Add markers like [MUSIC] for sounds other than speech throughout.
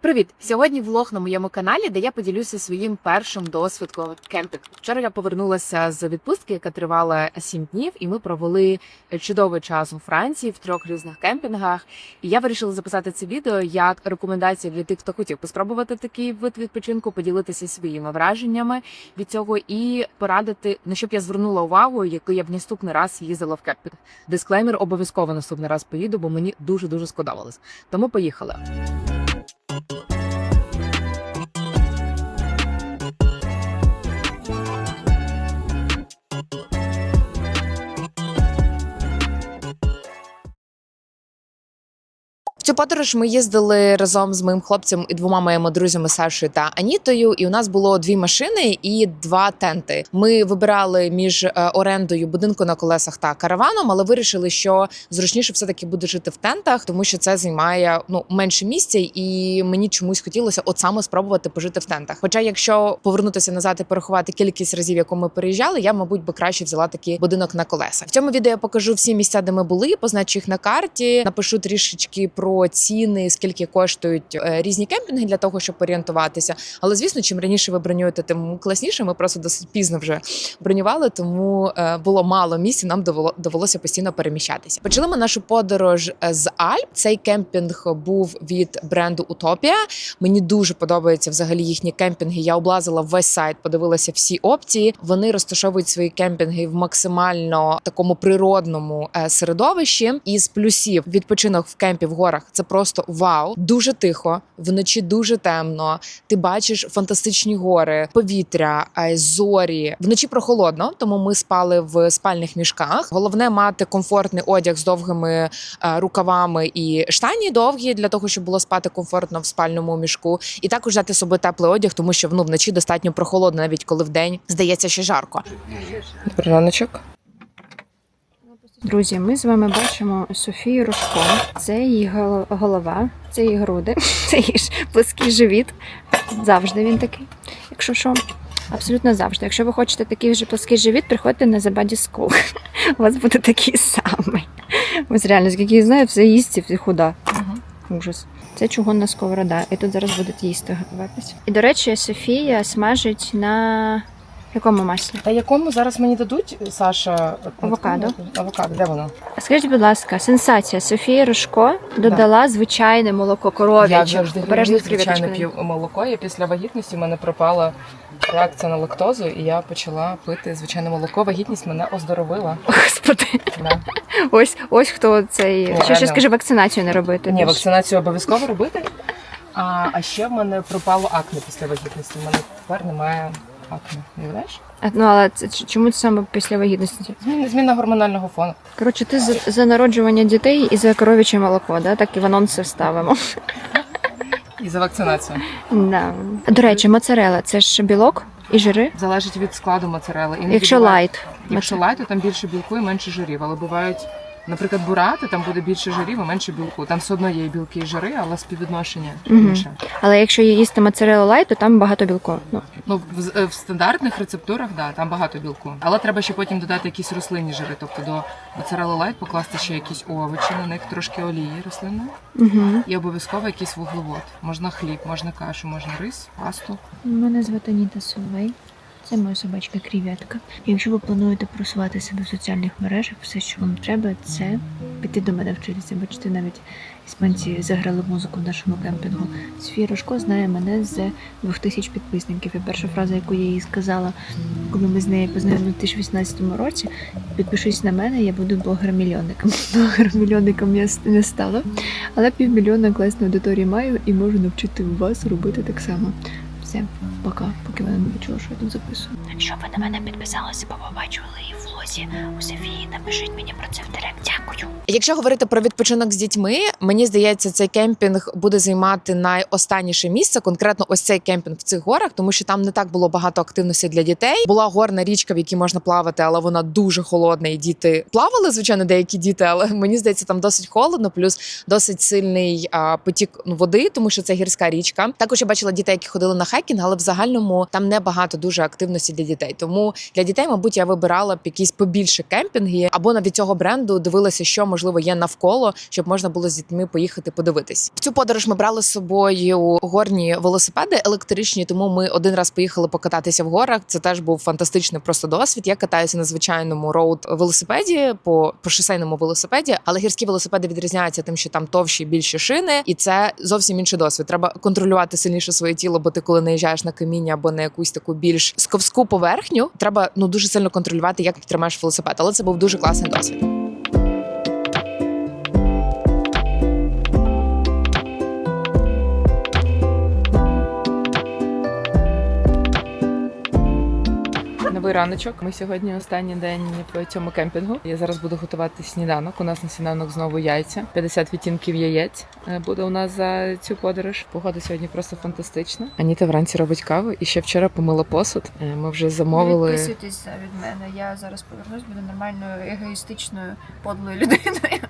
Привіт! Сьогодні влог на моєму каналі, де я поділюся своїм першим досвідком кемпінгу. Вчора я повернулася з відпустки, яка тривала 7 днів, і ми провели чудовий час у Франції в трьох різних кемпінгах. І я вирішила записати це відео як рекомендацію для тих, хто хотів поспробувати такий вид відпочинку, поділитися своїми враженнями від цього і порадити, на що б я звернула увагу, який я б наступний раз їздила в кемпінг. Дисклеймер обов'язково наступний раз поїду, бо мені дуже дуже сподобалось. Тому поїхали. Цю подорож ми їздили разом з моїм хлопцем і двома моїми друзями Сашою та Анітою. І у нас було дві машини і два тенти. Ми вибирали між е, орендою будинку на колесах та караваном, але вирішили, що зручніше все таки буде жити в тентах, тому що це займає ну менше місця, і мені чомусь хотілося от саме спробувати пожити в тентах. Хоча, якщо повернутися назад і порахувати кількість разів, яку ми переїжджали, я мабуть би краще взяла такий будинок на колесах. В цьому відео я покажу всі місця, де ми були, позначу їх на карті, напишу трішечки про ціни, скільки коштують е, різні кемпінги для того, щоб орієнтуватися. Але звісно, чим раніше ви бронюєте, тим класніше. Ми просто досить пізно вже бронювали, тому е, було мало місць. і Нам довело довелося постійно переміщатися. Почали ми нашу подорож е, з Альп. Цей кемпінг був від бренду Утопія. Мені дуже подобаються взагалі їхні кемпінги. Я облазила весь сайт, подивилася всі опції. Вони розташовують свої кемпінги в максимально такому природному середовищі. Із плюсів відпочинок в кемпі в горах це просто вау. Дуже тихо, вночі дуже темно. Ти бачиш фантастичні гори, повітря, е, зорі. Вночі прохолодно, тому ми спали в спальних мішках. Головне мати комфортний одяг з довгими е, рукавами і штані довгі для того, щоб було спати комфортно в спальному мішку. І також взяти з собою теплий одяг, тому що ну, вночі достатньо прохолодно, навіть коли вдень здається, що жарко. Добрий. Друзі, ми з вами бачимо Софію Рожко. Це її голова, це її груди, [LAUGHS] це її ж плоский живіт. Завжди він такий. Якщо що, абсолютно завжди. Якщо ви хочете такий же плоский живіт, приходьте на The Body School. [LAUGHS] У вас буде такий самий. Ось реально, скільки я знаю, все їсть і все худа. Ужас. Це чугунна сковорода. І тут зараз будуть їсти готуватись. І, до речі, Софія смажить на якому маслі? Та якому зараз мені дадуть, Саша? Авокадо. Авокадо, де воно? А Скажіть, будь ласка, сенсація. Софія Рожко додала звичайне молоко коров'яче. Я завжди Обережно люблю звичайно п'ю молоко. І після вагітності в мене пропала реакція на лактозу, і я почала пити звичайне молоко. Вагітність мене оздоровила. [LAUGHS] Господи, Да. ось ось хто цей. Ні, ще реально. скажи вакцинацію не робити. Ні, вакцинацію обов'язково робити. А, а ще в мене пропало акне після вагітності. У мене тепер немає акне. Уявляєш? Ну але це чому це саме після вагітності? Зміна, зміна гормонального фону. Коротше, ти за, за народжування дітей і за коров'яче молоко, да? так і в анонси вставимо. І за вакцинацію. Да. До речі, моцарела це ж білок і жири. Залежить від складу моцарели. Іноді Якщо буває- лайт. Якщо лайт, то там більше білку і менше жирів. Але бувають, наприклад, бурати, там буде більше жирів і менше білку. Там все одно є і білки і жири, але співвідношення Мгм. інше. Але якщо її їсти моцарелу лайт, то там багато білку. Ну, Ну в, е, в стандартних рецептурах, да, там багато білку. Але треба ще потім додати якісь рослинні жири. Тобто до моцарелли лайт покласти ще якісь овочі, на них трошки олії рослинної угу. і обов'язково якийсь вуглевод. Можна хліб, можна кашу, можна рис, пасту. Мене звати Ніта Соловей. Це моя собачка Кріветка. Якщо ви плануєте просувати себе в соціальних мережах, все, що вам треба, це піти до мене вчитися. Бачите, навіть іспанці заграли музику в нашому кемпінгу. Софія Рожко знає мене з 2000 підписників. І перша фраза, яку я їй сказала, коли ми з нею познайомилися в 2018 році, підпишись на мене, я буду блогером-мільйонником. [LAUGHS] Блогером-мільйонником я не стала, але півмільйона класної аудиторії маю і можу навчити вас робити так само. Все, пока, поки вона не почула, що я тут записую. Якщо ви на мене підписалися, бо побачили її в влозі у Софії, напишіть мені про це в директ. Дякую. Якщо говорити про відпочинок з дітьми, мені здається, цей кемпінг буде займати найостанніше місце, конкретно ось цей кемпінг в цих горах, тому що там не так було багато активності для дітей. Була горна річка, в якій можна плавати, але вона дуже холодна. І діти плавали, звичайно, деякі діти, але [LAUGHS] мені здається, там досить холодно, плюс досить сильний а, потік ну, води, тому що це гірська річка. Також я бачила дітей, які ходили на хайкінг, але в загальному там не багато дуже активності для дітей. Тому для дітей, мабуть, я вибирала б якийсь побільше кемпінги, або навіть цього бренду дивилися, що можливо є навколо, щоб можна було з дітьми поїхати подивитись. В цю подорож ми брали з собою горні велосипеди електричні, тому ми один раз поїхали покататися в горах. Це теж був фантастичний просто досвід. Я катаюся на звичайному роуд велосипеді по, по шосейному велосипеді, але гірські велосипеди відрізняються тим, що там товщі більші шини, і це зовсім інший досвід. Треба контролювати сильніше своє тіло, бо ти коли наїжджаєш на каміння або на якусь таку більш сковську поверхню, треба ну дуже сильно контролювати, як ти тримаєш велосипед. Але це був дуже класний досвід. Новий раночок. Ми сьогодні останній день по цьому кемпінгу. Я зараз буду готувати сніданок. У нас на сніданок знову яйця. 50 відтінків яєць е, буде у нас за цю подорож. Погода сьогодні просто фантастична. Аніта вранці робить каву і ще вчора помила посуд. Е, Ми вже замовили. Відписуйтесь від мене. Я зараз повернусь, буду нормальною егоїстичною подлою [LAUGHS] людиною.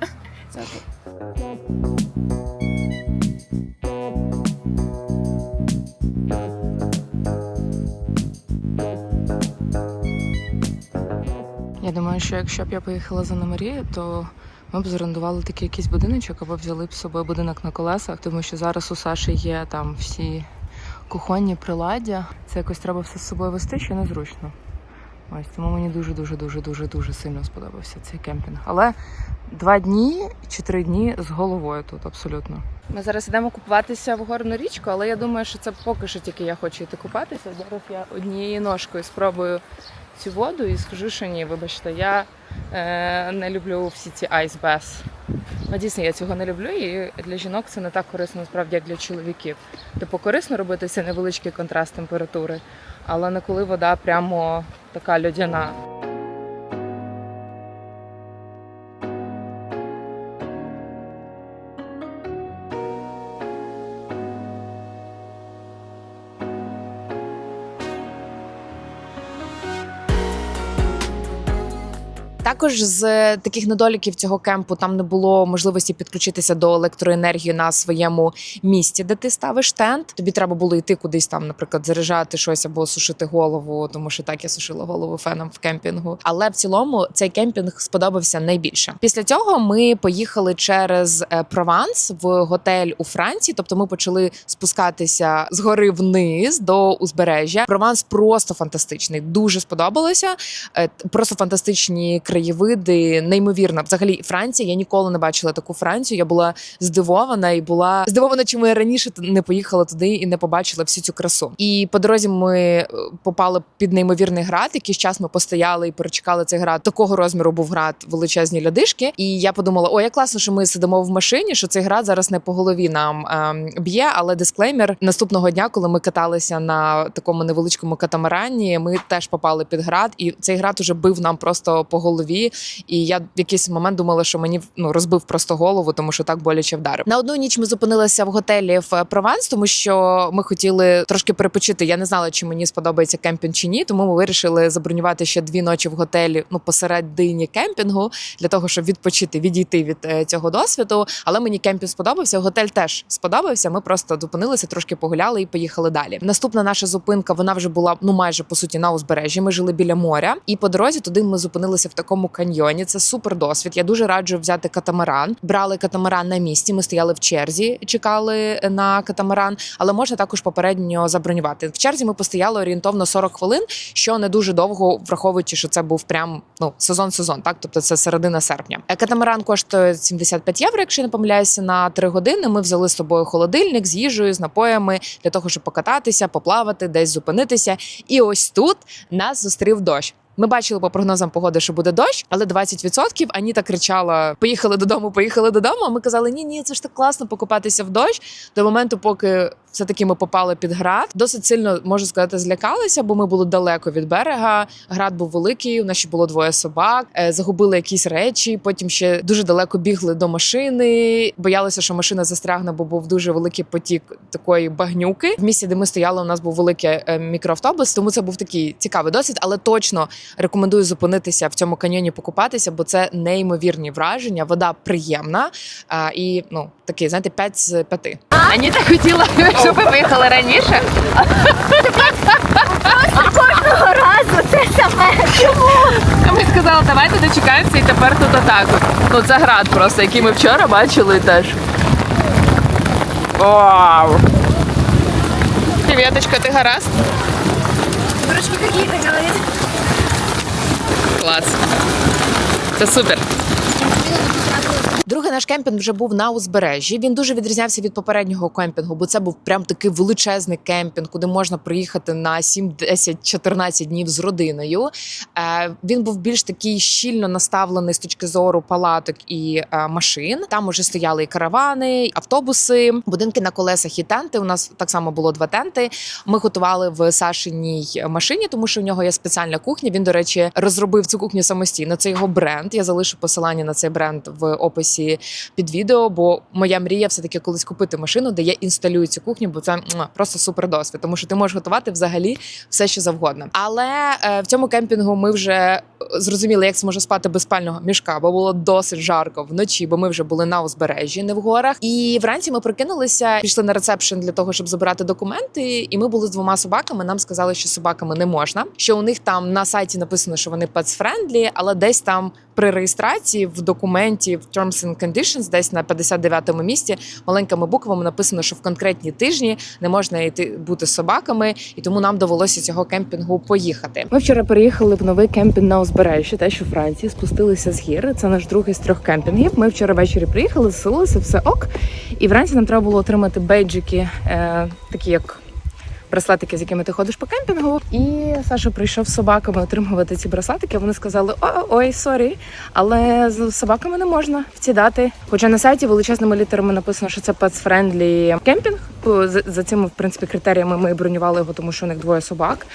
Я думаю, що якщо б я поїхала за Марію, то ми б зорендували такий якийсь будиночок або взяли б з собою будинок на колесах, тому що зараз у Саші є там всі кухонні приладдя. Це якось треба все з собою вести, що незручно. Ось тому мені дуже дуже дуже дуже дуже сильно сподобався цей кемпінг. Але два дні чи три дні з головою тут абсолютно. Ми зараз йдемо купуватися в горну річку, але я думаю, що це поки що тільки я хочу йти купатися. Зараз я однією ножкою спробую цю воду і скажу, що ні, вибачте, я е, не люблю всі ці айсбес. Ну, дійсно, я цього не люблю, і для жінок це не так корисно насправді, як для чоловіків. Типу, корисно робити цей невеличкий контраст температури, але не коли вода прямо така льодяна. Також з таких недоліків цього кемпу там не було можливості підключитися до електроенергії на своєму місці, де ти ставиш тент. Тобі треба було йти кудись там, наприклад, заряджати щось або сушити голову, тому що так я сушила голову феном в кемпінгу. Але в цілому цей кемпінг сподобався найбільше. Після цього ми поїхали через е, Прованс в готель у Франції. Тобто ми почали спускатися з гори вниз до узбережжя. Прованс просто фантастичний, дуже сподобалося. Е, Просто фантастичні краєвиди, неймовірно. Взагалі, Франція. Я ніколи не бачила таку Францію. Я була здивована і була здивована, чому я раніше не поїхала туди і не побачила всю цю красу. І по дорозі ми е, попали під неймовірний град. Якийсь час ми постояли і перечекали цей град. Такого розміру був град, величезні льодишки. І я подумала: о, як класно, що ми сидимо в машині, що цей град зараз не по голові нам ем, б'є. Але дисклеймер наступного дня, коли ми каталися на такому невеличкому катамарані, ми теж попали під град, і цей град уже бив нам просто по голові. І я в якийсь момент думала, що мені ну розбив просто голову, тому що так боляче вдарив. На одну ніч ми зупинилися в готелі в Прованс, тому що ми хотіли трошки перепочити. Я не знала, чи мені сподобається кемпінг чи ні. Тому ми вирішили забронювати ще дві ночі в готелі. Ну посередині кемпінгу для того, щоб відпочити, відійти від е, цього досвіду. Але мені кемпінг сподобався. Готель теж сподобався. Ми просто зупинилися, трошки погуляли і поїхали далі. Наступна наша зупинка вона вже була ну майже по суті на узбережжі. Ми жили біля моря, і по дорозі туди ми зупинилися в такому каньйоні. Це супер досвід. Я дуже раджу взяти катамаран. Брали катамаран на місці. Ми стояли в черзі, чекали на катамаран, але можна також попередньо забронювати. В черзі ми постояли орієнтовно 40 хвилин, що не дуже довго, враховуючи, що це був прям ну сезон-сезон, так тобто це середина серпня. Е, Катамаран коштує 75 євро, якщо не помиляюся, на 3 години. Ми взяли з собою холодильник з їжею, з напоями для того, щоб покататися, поплавати, десь зупинитися. І ось тут нас зустрів дощ. Ми бачили по прогнозам погоди, що буде дощ, але 20% Аніта кричала: Поїхали додому, поїхали додому. А ми казали, ні, ні, це ж так класно покупатися в дощ. До моменту, поки все таки ми попали під град, досить сильно можу сказати, злякалися, бо ми були далеко від берега. Град був великий. У нас ще було двоє собак, е, загубили якісь речі. Потім ще дуже далеко бігли до машини. Боялися, що машина застрягне, бо був дуже великий потік такої багнюки. В місці, де ми стояли, у нас був великий е, мікроавтобус, тому це був такий цікавий досвід, але точно рекомендую зупинитися в цьому каньйоні, покупатися, бо це неймовірні враження. Вода приємна і ну такий, знаєте, 5 з 5. Аніта хотіла, [LAUGHS] щоб ви виїхали раніше. Кожного разу це А ми сказали, давайте дочекаємося і тепер тут отак. от. Ну це град просто, який ми вчора бачили теж. Вау! Привіточка, ти гаразд? Дурочки какие-то говорит. Клас. Це супер. Другий наш кемпінг вже був на узбережжі. Він дуже відрізнявся від попереднього кемпінгу, бо це був прям такий величезний кемпінг, куди можна приїхати на 7, 10, 14 днів з родиною. Е, він був більш такий щільно наставлений з точки зору палаток і е, машин. Там уже стояли і каравани, автобуси, будинки на колесах і тенти. У нас так само було два тенти. Ми готували в Сашиній машині, тому що в нього є спеціальна кухня. Він, до речі, розробив цю кухню самостійно. Це його бренд. Я залишу посилання на цей бренд в описі під відео. Бо моя мрія все таки колись купити машину, де я інсталюю цю кухню, бо це просто супер досвід, тому що ти можеш готувати взагалі все, що завгодно. Але е, в цьому кемпінгу ми вже е, зрозуміли, як це спати без спального мішка, бо було досить жарко вночі, бо ми вже були на узбережжі, не в горах. І вранці ми прокинулися, пішли на ресепшн для того, щоб забирати документи. І ми були з двома собаками. Нам сказали, що собаками не можна. Що у них там на сайті написано, що вони pets-friendly, але десь там при реєстрації в документі в Terms and Conditions, десь на 59-му місці, маленькими буквами написано, що в конкретні тижні не можна йти бути собаками, і тому нам довелося цього кемпінгу поїхати. Ми вчора переїхали в новий кемпінг на узбережжі, теж у Франції, спустилися з гір. Це наш другий з трьох кемпінгів. Ми вчора ввечері приїхали, заселилися, все ок. І вранці нам треба було отримати бейджики, е, такі як. Браслетики, з якими ти ходиш по кемпінгу, і Саша прийшов з собаками отримувати ці браслетики. Вони сказали: О, ой, сорі, але з собаками не можна в ці дати. Хоча на сайті величезними літерами написано, що це pets-friendly кемпінг. За цими в принципі критеріями ми бронювали його, тому що у них двоє собак.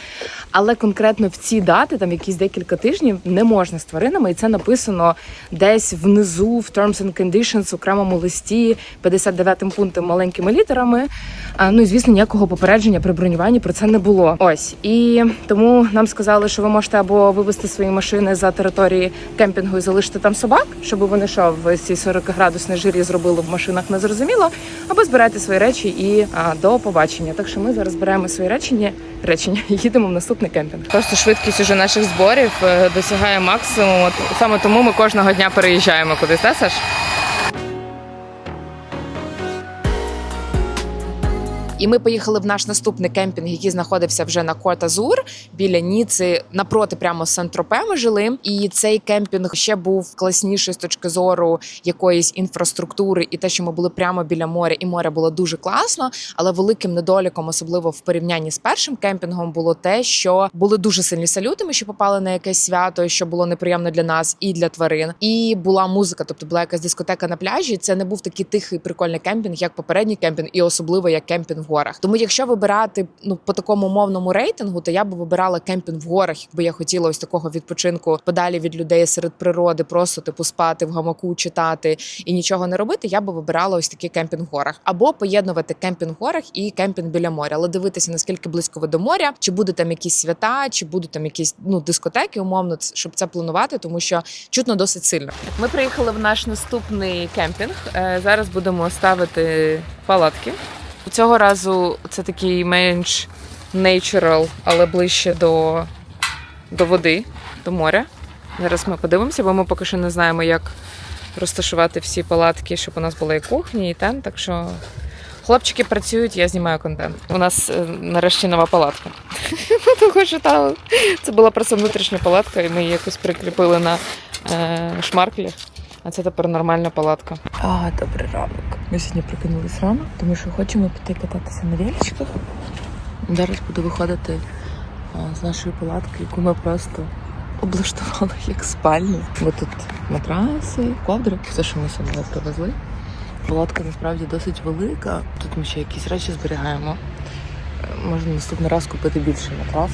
Але конкретно в ці дати, там якісь декілька тижнів, не можна з тваринами, і це написано десь внизу в Terms and Conditions в окремому листі 59 пунктом маленькими літерами. Ну і звісно, ніякого попередження при бронюванні про це не було. Ось і тому нам сказали, що ви можете або вивезти свої машини за території кемпінгу і залишити там собак, щоб вони що в цій 40 градусній жирі зробили в машинах, не зрозуміло, або збирайте свої речі і а, до побачення. Так що ми зараз збираємо свої речення, речення і [LAUGHS] їдемо в наступний кемпінг. Просто швидкість уже наших зборів е, досягає максимуму. Саме тому ми кожного дня переїжджаємо кудись, та, Саш? І ми поїхали в наш наступний кемпінг, який знаходився вже на Корт Азур біля Ніци, напроти прямо Сен-Тропе ми жили. І цей кемпінг ще був класніший з точки зору якоїсь інфраструктури, і те, що ми були прямо біля моря, і море було дуже класно. Але великим недоліком, особливо в порівнянні з першим кемпінгом, було те, що були дуже сильні салюти. Ми ще попали на якесь свято, що було неприємно для нас і для тварин. І була музика, тобто була якась дискотека на пляжі. Це не був такий тихий прикольний кемпінг, як попередній кемпінг, і особливо як кемпінг горах. Тому, якщо вибирати ну по такому мовному рейтингу, то я би вибирала кемпінг в горах, якби я хотіла ось такого відпочинку подалі від людей серед природи, просто типу спати в гамаку, читати і нічого не робити. Я би вибирала ось такий кемпінг в горах, або поєднувати кемпінг в горах і кемпінг біля моря, але дивитися наскільки близько ви до моря, чи будуть там якісь свята, чи будуть там якісь ну дискотеки, умовно, щоб це планувати, тому що чутно досить сильно. Ми приїхали в наш наступний кемпінг. Е, Зараз будемо ставити палатки. Цього разу це такий менш natural, але ближче до, до води, до моря. Зараз ми подивимося, бо ми поки що не знаємо, як розташувати всі палатки, щоб у нас була і кухня, і тент. Так що хлопчики працюють, я знімаю контент. У нас е, нарешті нова палатка. [LAUGHS] Тому що це була просто внутрішня палатка, і ми її якось прикріпили на е, шмарклі. А це тепер нормальна палатка. А, добрий ранок. Ми сьогодні прокинулись рано, тому що хочемо піти кататися на величках. Зараз буду виходити з нашої палатки, яку ми просто облаштували як спальню. Бо тут матраси, ковдри, все, що ми з привезли. Палатка насправді досить велика. Тут ми ще якісь речі зберігаємо. Е, Можна наступний раз купити більший матрас.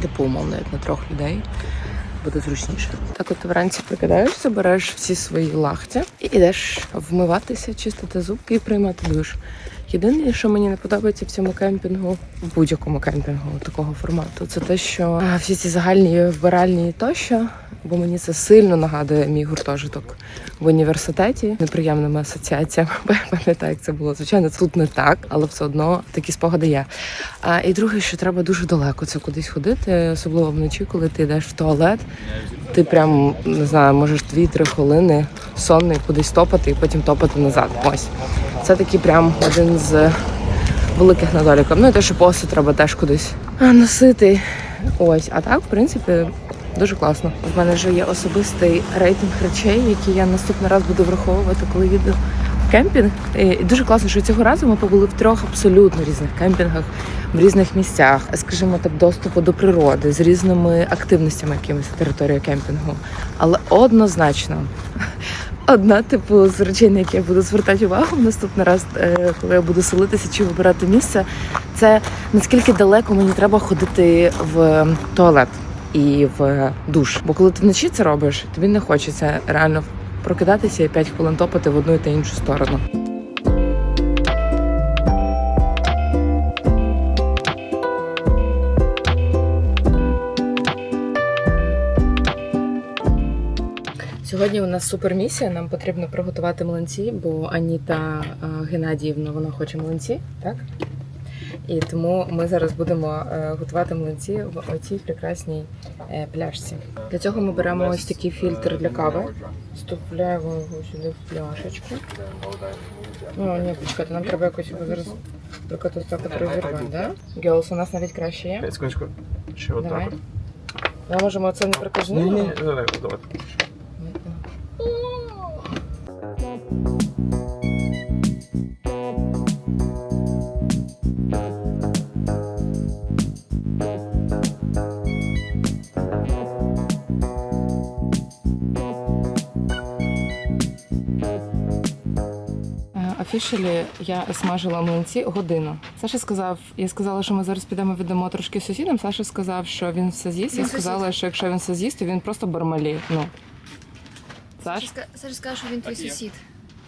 Типу, умовно, як на трьох людей. Буде зручніше. Так от вранці прикидаєшся, береш всі свої лахті і йдеш вмиватися, чистити зубки і приймати душ. Єдине, що мені не подобається в цьому кемпінгу, в будь-якому кемпінгу такого формату, це те, що всі ці загальні вбиральні тощо, бо мені це сильно нагадує мій гуртожиток в університеті неприємними асоціаціями. [LAUGHS] Бо я пам'ятаю, як це було. Звичайно, тут не так, але все одно такі спогади є. А, і друге, що треба дуже далеко це кудись ходити, особливо вночі, коли ти йдеш в туалет. Ти прям не знаю, можеш 2-3 хвилини сонний кудись топати і потім топати назад. Ось це такий прям один з великих недоліків. Ну і те, що посуд треба теж кудись носити. Ось, а так, в принципі, дуже класно. В мене вже є особистий рейтинг речей, які я наступний раз буду враховувати, коли їду в кемпінг. І дуже класно, що цього разу ми побули в трьох абсолютно різних кемпінгах, в різних місцях, скажімо так, доступу до природи, з різними активностями якимись на території кемпінгу. Але однозначно. Одна, типу, з речей, на які я буду звертати увагу в наступний раз, е, коли я буду селитися чи вибирати місце, це наскільки далеко мені треба ходити в туалет і в душ. Бо коли ти вночі це робиш, тобі не хочеться реально прокидатися і 5 хвилин топати в одну та іншу сторону. Сьогодні у нас супермісія. Нам потрібно приготувати млинці, бо Аніта е, Геннадіївна вона хоче млинці, так? І тому ми зараз будемо е, готувати млинці в оцій прекрасній е, пляшці. Для цього ми беремо ось такий фільтр для кави, вставляємо його сюди в пляшечку. О, ні, почекайте, нам треба якось його зараз прикотити так, розірвати, да? Геос, у нас навіть краще є. Секундочку. Ще отак. Ми можемо це не Ні, ні, ні, давай, давай. Офішалі я смажила млинці годину. Саша сказав, я сказала, що ми зараз підемо віддамо трошки сусідам. Саша сказав, що він все з'їсть. Я сказала, що якщо він все з'їсть, то він просто бармалі. Ну. Саш? Саша сказав, що він твій сусід.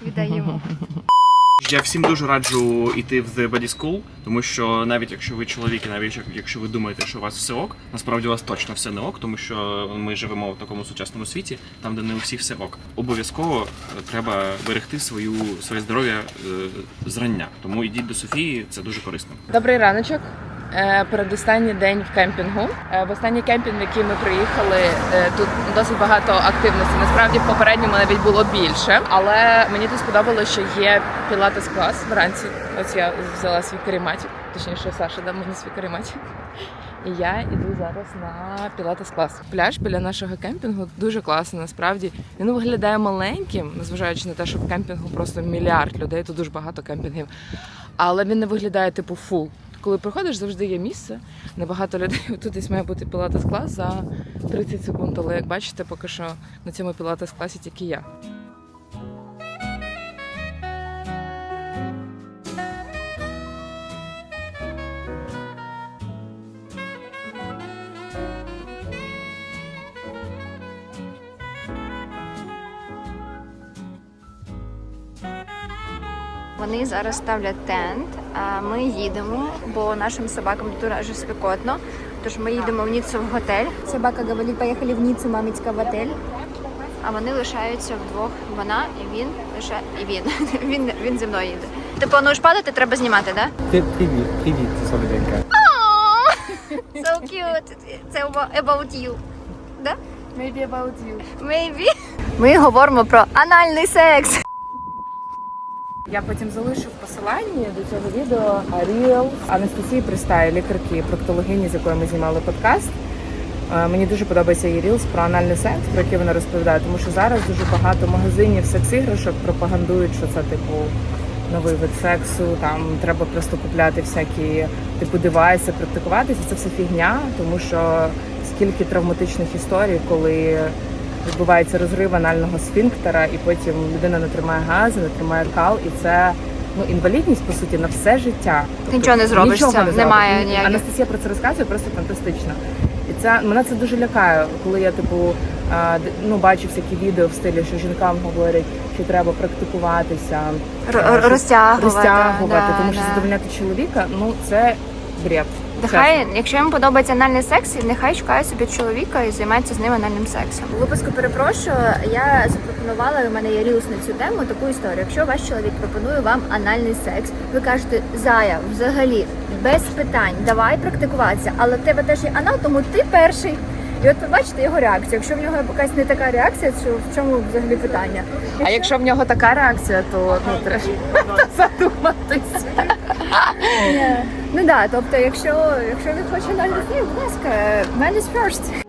Віддай йому. [LAUGHS] Я всім дуже раджу йти в The Body School, тому що навіть якщо ви чоловік, і навіть якщо ви думаєте, що у вас все ок, насправді у вас точно все не ок, тому що ми живемо в такому сучасному світі, там де не у всіх все ок. Обов'язково е, треба берегти свою своє здоров'я е, зрання. Тому йдіть до Софії, це дуже корисно. Добрий раночок. Е, Передостанній день в кемпінгу. Е, В останній кемпінг, в який ми приїхали, е, тут досить багато активності. Насправді в попередньому навіть було більше, але мені тут сподобалося, що є пілатес клас вранці. Ось я взяла свій карематик, точніше, Саша дав мені свій карематик. І я іду зараз на пілатес клас. Пляж біля нашого кемпінгу дуже класний. Насправді він виглядає маленьким, незважаючи на те, що в кемпінгу просто мільярд людей, тут дуже багато кемпінгів. Але він не виглядає типу фул. Коли приходиш, завжди є місце. Небагато людей. [LAUGHS] Тут десь має бути пілатес клас за 30 секунд. Але як бачите, поки що на цьому пілатес класі тільки я. Вони зараз ставлять тент, ми їдемо, бо нашим собакам дуже спекотно. Тож ми їдемо в Ніццу в готель. Собака говорит, поехали в Ниццу, мамечка, в отель. А вони лишаються вдвох. Вона і він лише і він. [LAUGHS] Він він зі мною їде. Ти плануєш падати, треба знімати, так? Привіт, привіт, солоденька. So cute. Це about you. Да? Maybe about you. Maybe. Ми говоримо про анальний секс. Я потім залишу в посиланні до цього відео Ріл Анастасії Пристай, лікарки, проктологині, з якою ми знімали подкаст. Е, Мені дуже подобається її рілс про анальний секс, про який вона розповідає, тому що зараз дуже багато магазинів секс-іграшок пропагандують, що це типу новий вид сексу. Там треба просто купляти всякі типу девайси, практикуватися. Це все фігня, тому що скільки травматичних історій, коли відбувається розрив анального сфінктера, і потім людина не тримає гази, не тримає кал, і це ну інвалідність по суті на все життя. Тобто Нічого не зробиш нічого не немає зробиш. ніяких- Анастасія про це розказує просто фантастично. І це мене це дуже лякає, коли я типу ну, бачу всякі відео в стилі, що жінкам говорять, що треба практикуватися, Р- розтягувати. розтягувати, да, тому що да. задовольняти чоловіка, ну це бред. Нехай, якщо йому подобається анальний секс, нехай шукає собі чоловіка і займається з ним анальним сексом. У випуску перепрошую, я запропонувала, у мене є рілс на цю тему, таку історію. Якщо ваш чоловік пропонує вам анальний секс, ви кажете, зая, взагалі, без питань, давай практикуватися, але в тебе теж є анал, тому ти перший. І от бачите його реакцію. Якщо в нього якась не така реакція, то в чому взагалі питання? А якщо в нього така реакція, то ну треба [LAUGHS] задуматися. Ну так, тобто, якщо, якщо він хоче на секс, будь ласка, man is first.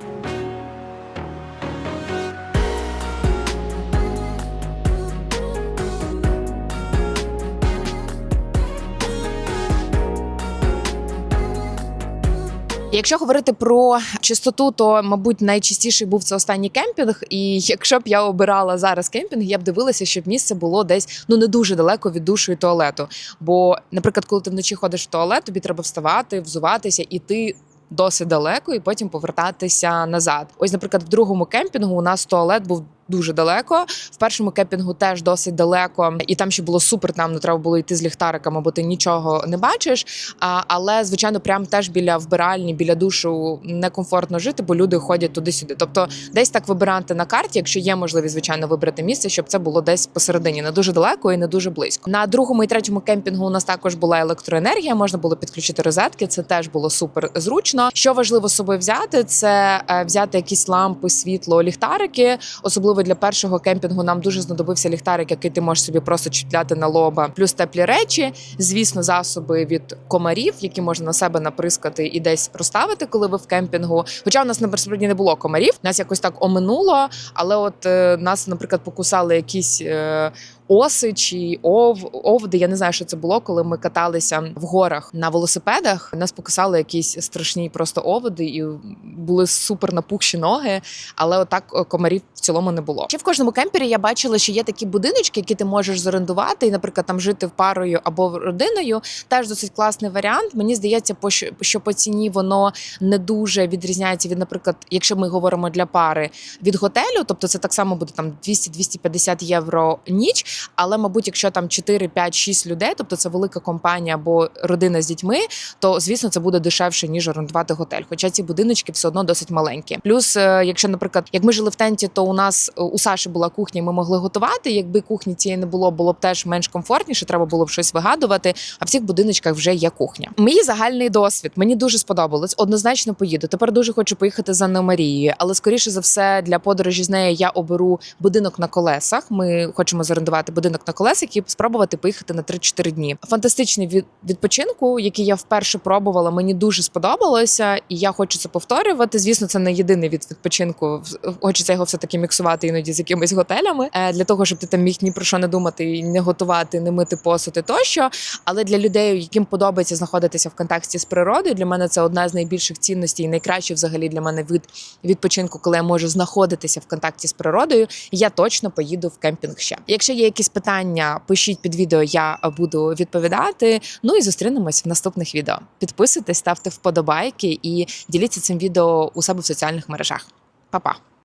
Якщо говорити про чистоту, то мабуть найчастіший був це останній кемпінг. І якщо б я обирала зараз кемпінг, я б дивилася, щоб місце було десь ну не дуже далеко від душу і туалету. Бо, наприклад, коли ти вночі ходиш в туалет, тобі треба вставати, взуватися, іти. Досить далеко і потім повертатися назад. Ось, наприклад, в другому кемпінгу у нас туалет був дуже далеко. В першому кемпінгу теж досить далеко, і там ще було супер. Там не треба було йти з ліхтариками, бо ти нічого не бачиш. А, але звичайно, прям теж біля вбиральні, біля душу некомфортно жити, бо люди ходять туди-сюди. Тобто, десь так вибирати на карті, якщо є можливість, звичайно, вибрати місце, щоб це було десь посередині, не дуже далеко і не дуже близько. На другому і третьому кемпінгу у нас також була електроенергія, можна було підключити розетки. Це теж було супер зручно. Що важливо з собою взяти, це е, взяти якісь лампи, світло, ліхтарики. Особливо для першого кемпінгу нам дуже знадобився ліхтарик, який ти можеш собі просто чіпляти на лоба, плюс теплі речі. Звісно, засоби від комарів, які можна на себе наприскати і десь розставити, коли ви в кемпінгу. Хоча у нас на насправді не було комарів, нас якось так оминуло. Але от е, нас, наприклад, покусали якісь. Е, Оси чи ов, овди, я не знаю, що це було, коли ми каталися в горах на велосипедах. Нас покусали якісь страшні просто оводи, і були супер напухші ноги. Але отак е, комарів в цілому не було. Ще в кожному кемпері я бачила, що є такі будиночки, які ти можеш зорендувати, і, наприклад, там жити в парою або родиною. Теж досить класний варіант. Мені здається, по що, по ціні воно не дуже відрізняється від, наприклад, якщо ми говоримо для пари від готелю, тобто це так само буде там 200-250 євро ніч. Але, мабуть, якщо там 4, 5, 6 людей, тобто це велика компанія або родина з дітьми, то звісно це буде дешевше ніж орендувати готель. Хоча ці будиночки все одно досить маленькі. Плюс, е, якщо, наприклад, як ми жили в тенті, то у нас е, у Саші була кухня, ми могли готувати. Якби кухні цієї не було, було б теж менш комфортніше. Треба було б щось вигадувати. А в цих будиночках вже є кухня. Мій загальний досвід мені дуже сподобалось. Однозначно поїду. Тепер дуже хочу поїхати за Марією, але скоріше за все для подорожі з нею я оберу будинок на колесах. Ми хочемо зорендувати будинок на колесах і спробувати поїхати на 3-4 дні. Фантастичний від відпочинку, який я вперше пробувала. Мені дуже сподобалося, і я хочу це повторювати. Звісно, це не єдиний від відпочинку. Хочеться його все таки міксувати іноді з якимись готелями е, для того, щоб ти там міг ні про що не думати, і не готувати, не мити посуд тощо. Але для людей, яким подобається знаходитися в контакті з природою, для мене це одна з найбільших цінностей, і найкраще взагалі для мене від відпочинку, коли я можу знаходитися в контакті з природою. Я точно поїду в кемпінг ще. Якщо є якісь питання, пишіть під відео, я буду відповідати. Ну і зустрінемось в наступних відео. Підписуйтесь, ставте вподобайки і діліться цим відео у себе в соціальних мережах. Па-па!